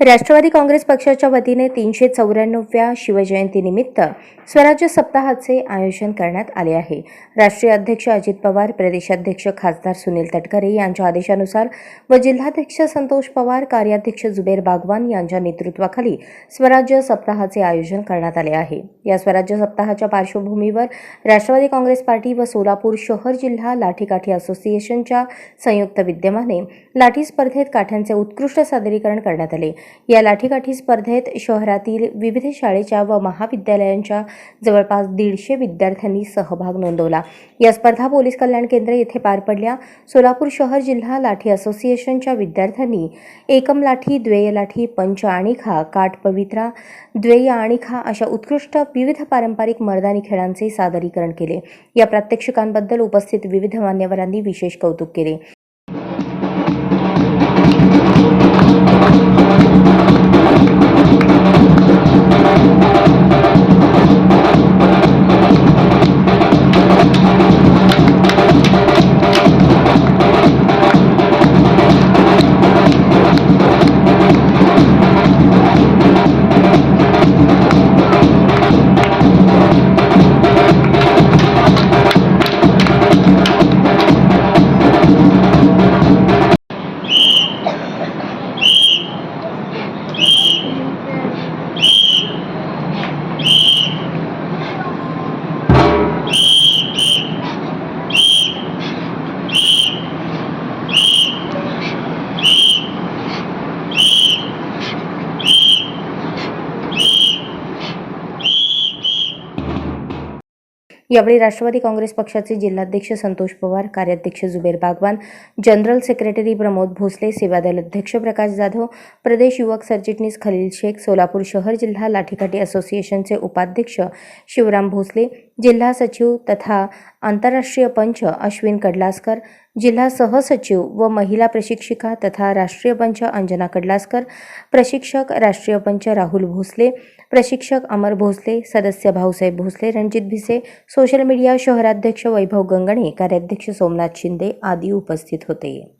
राष्ट्रवादी काँग्रेस पक्षाच्या वतीने तीनशे चौऱ्याण्णव्या शिवजयंतीनिमित्त स्वराज्य सप्ताहाचे आयोजन करण्यात आले आहे. राष्ट्रीय अध्यक्ष अजित पवार प्रदेशाध्यक्ष खासदार सुनील तटकरे यांच्या आदेशानुसार व जिल्हाध्यक्ष संतोष पवार कार्याध्यक्ष जुबेर बागवान यांच्या नेतृत्वाखाली स्वराज्य सप्ताहाचे आयोजन करण्यात आले आहे. या स्वराज्य सप्ताहाच्या पार्श्वभूमीवर राष्ट्रवादी काँग्रेस पार्टी व सोलापूर शहर जिल्हा लाठीकाठी असोसिएशनच्या संयुक्त विद्यमाने लाठी स्पर्धेत काठ्यांचे उत्कृष्ट सादरीकरण करण्यात आले. या लाठीकाठी स्पर्धेत शहरातील विविध शाळेच्या व महाविद्यालयांच्या जवळपास दीडशे विद्यार्थ्यांनी सहभाग नोंदवला. या स्पर्धा पोलीस कल्याण केंद्र येथे पार पडल्या. सोलापूर शहर जिल्हा लाठी असोसिएशनच्या विद्यार्थ्यांनी एकम लाठी द्वेय लाठी पंच आणिखा काठ पवित्रा द्वेय आणिखा अशा उत्कृष्ट विविध पारंपरिक मर्दानी खेळांचे सादरीकरण केले. या प्रात्यक्षिकांबद्दल उपस्थित विविध मान्यवरांनी विशेष कौतुक केले. यावेळी राष्ट्रवादी काँग्रेस पक्षाचे जिल्हाध्यक्ष संतोष पवार कार्याध्यक्ष जुबेर बागवान जनरल सेक्रेटरी प्रमोद भोसले सेवादल अध्यक्ष प्रकाश जाधव प्रदेश युवक सरचिटणीस खलील शेख सोलापूर शहर जिल्हा लाठीकाठी असोसिएशनचे उपाध्यक्ष शिवराम भोसले जिल्हा सचिव तथा आंतरराष्ट्रीय पंच अश्विन कडलासकर जिल्हा सहसचिव व महिला प्रशिक्षिका तथा राष्ट्रीय पंच अंजना कडलासकर प्रशिक्षक राष्ट्रीय पंच राहुल भोसले प्रशिक्षक अमर भोसले सदस्य भाऊसाहेब भोसले रणजित भिसे सोशल मीडिया शहराध्यक्ष वैभव गंगणे कार्याध्यक्ष सोमनाथ शिंदे आदी उपस्थित होते.